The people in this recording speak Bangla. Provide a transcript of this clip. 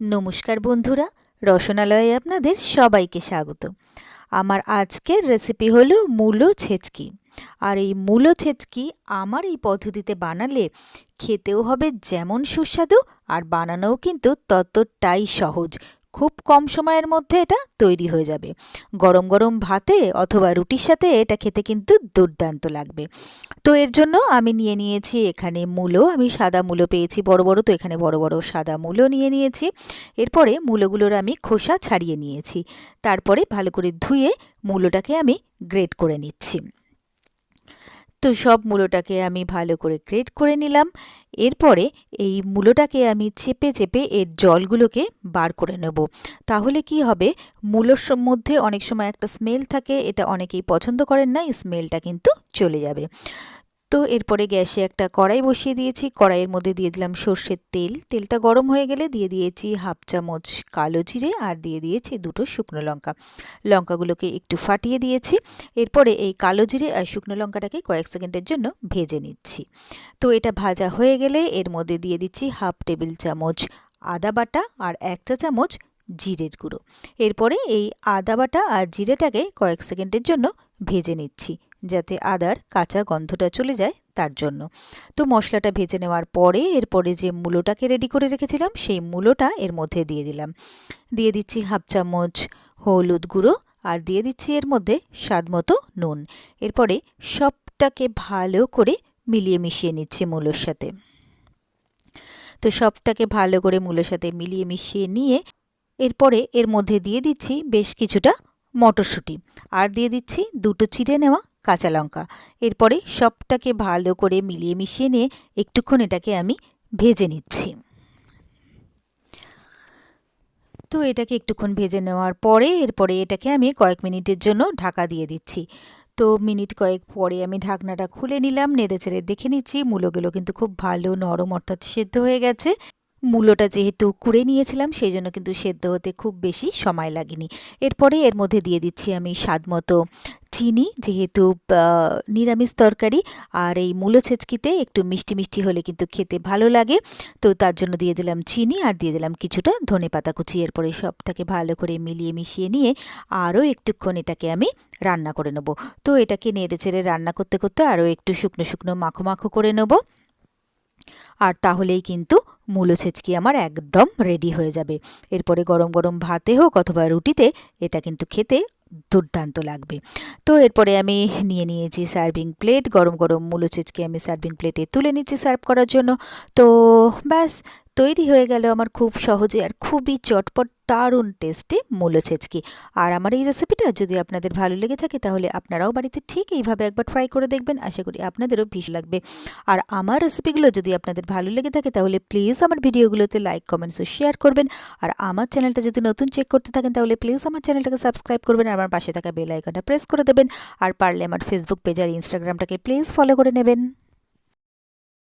নমস্কার বন্ধুরা, রসনালয়ে আপনাদের সবাইকে স্বাগত। আমার আজকের রেসিপি হলো মূলো ছেচকি। আর এই মূলো ছেচকি আমার এই পদ্ধতিতে বানালে খেতেও হবে যেমন সুস্বাদু আর বানানোও কিন্তু ততটাই সহজ। কম সময়ের মধ্যে এটা তৈরি হয়ে যাবে। গরম গরম ভাতে অথবা রুটির সাথে এটা খেতে কিন্তু দুর্দান্ত লাগবে। তো এর জন্য আমি নিয়ে নিয়েছি এখানে মূলো, আমি সাদা মূলো পেয়েছি বড় বড়, তো এখানে বড় বড় সাদা মূলো নিয়ে নিয়েছি। এরপরে মূলোগুলোর আমি খোসা ছাড়িয়ে নিয়েছি। তারপরে ভালো করে ধুয়ে মূলোটাকে আমি গ্রেট করে নিচ্ছি। তো সব মূলোটাকে আমি ভালো করে গ্রেট করে নিলাম। এরপরে এই মূলোটাকে আমি চেপে চেপে এর জলগুলোকে বার করে নেব। তাহলে কি হবে? মূলোর মধ্যে অনেক সময় একটা স্মেল থাকে, এটা অনেকেই পছন্দ করেন না, এই স্মেলটা কিন্তু চলে যাবে। তো এরপরে গ্যাসে একটা কড়াই বসিয়ে দিয়েছি। কড়াইয়ের মধ্যে দিয়ে দিলাম সর্ষের তেল। তেলটা গরম হয়ে গেলে দিয়ে দিয়েছি হাফ চামচ কালো জিরে আর দিয়ে দিয়েছি দুটো শুকনো লঙ্কা। লঙ্কাগুলোকে একটু ফাটিয়ে দিয়েছি। এরপরে এই কালো জিরে আর শুকনো লঙ্কাটাকে কয়েক সেকেন্ডের জন্য ভেজে নিচ্ছি। তো এটা ভাজা হয়ে গেলে এর মধ্যে দিয়ে দিচ্ছি হাফ টেবিল চামচ আদা বাটা আর এক চা চামচ জিরের গুঁড়ো। এরপরে এই আদা বাটা আর জিরেটাকে কয়েক সেকেন্ডের জন্য ভেজে নিচ্ছি। যাতে আদার কাঁচা গন্ধটা চলে যায় তার জন্য। তো মশলাটা ভেজে নেওয়ার পরে এরপরে যে মূলোটাকে রেডি করে রেখেছিলাম, সেই মূলোটা এর মধ্যে দিয়ে দিলাম। দিয়ে দিচ্ছি হাফ চামচ হলুদ গুঁড়ো আর দিয়ে দিচ্ছি এর মধ্যে স্বাদ মতো নুন। এরপরে সবটাকে ভালো করে মিলিয়ে মিশিয়ে নিচ্ছি মূলোর সাথে। তো সবটাকে ভালো করে মূলোর সাথে মিলিয়ে মিশিয়ে নিয়ে এরপরে এর মধ্যে দিয়ে দিচ্ছি বেশ কিছুটা মটরশুঁটি। আর দিয়ে দিচ্ছি দুটো চিড়ে নেওয়া কাঁচা লঙ্কা। এরপরে সবটাকে ভালো করে মিলিয়ে মিশিয়ে নিয়ে একটুক্ষণ এটাকে আমি ভেজে নিচ্ছি। তো এটাকে একটুক্ষণ ভেজে নেওয়ার পরে এরপরে এটাকে আমি কয়েক মিনিটের জন্য ঢাকা দিয়ে দিচ্ছি। তো মিনিট কয়েক পরে আমি ঢাকনাটা খুলে নিলাম, নেড়ে চেড়ে দেখে নিচ্ছি মূলোগুলো কিন্তু খুব ভালো নরম অর্থাৎ সেদ্ধ হয়ে গেছে। মূলোটা যেহেতু কুড়ে নিয়েছিলাম সেই জন্য কিন্তু সেদ্ধ হতে খুব বেশি সময় লাগেনি। এরপরে এর মধ্যে দিয়ে দিচ্ছি আমি স্বাদ মতো চিনি যেহেতু নিরামিষ তরকারি আর এই মূলো ছেচকিতে একটু মিষ্টি মিষ্টি হলে কিন্তু খেতে ভালো লাগে। তো তার জন্য দিয়ে দিলাম চিনি আর দিয়ে দিলাম কিছুটা ধনে পাতা কুচি। এরপরে সবটাকে ভালো করে মিলিয়ে মিশিয়ে নিয়ে আরও একটুক্ষণ এটাকে আমি রান্না করে নেব। তো এটাকে নেড়ে চেড়ে রান্না করতে করতে আরও একটু শুকনো শুকনো মাখো মাখো করে নেব। আর তাহলেই কিন্তু মূলো ছেচকি আমার একদম রেডি হয়ে যাবে। এরপরে গরম গরম ভাতে হোক অথবা রুটিতে এটা কিন্তু খেতে দুর্দান্ত লাগবে। তো এরপরে আমি নিয়ে নিয়েছি সার্ভিং প্লেট গরম গরম মূলো আমি সার্ভিং প্লেটে তুলে নিচ্ছি সার্ভ করার জন্য। তো ব্যাস তৈরি হয়ে গেল আমার খুব সহজে আর খুবই চটপট, দারুণ টেস্টি মূলো ছেচকি। আর আমার এই রেসিপিটা যদি আপনাদের ভালো লেগে থাকে তাহলে আপনারাও বাড়িতে ঠিক এইভাবে একবার ট্রাই করে দেখবেন। আশা করি আপনাদেরও ভীষণ লাগবে। আর আমার রেসিপিগুলো যদি আপনাদের ভালো লেগে থাকে তাহলে প্লিজ আমার ভিডিওগুলোতে লাইক কমেন্টস ও শেয়ার করবেন। আর আমার চ্যানেলটা যদি নতুন চেক করতে থাকেন তাহলে প্লিজ আমার চ্যানেলটাকে সাবস্ক্রাইব করবেন আর আমার পাশে থাকা বেল আইকনটা প্রেস করে দেবেন। আর পারলে আমার ফেসবুক পেজ আর ইনস্টাগ্রামটাকে প্লিজ ফলো করে নেবেন।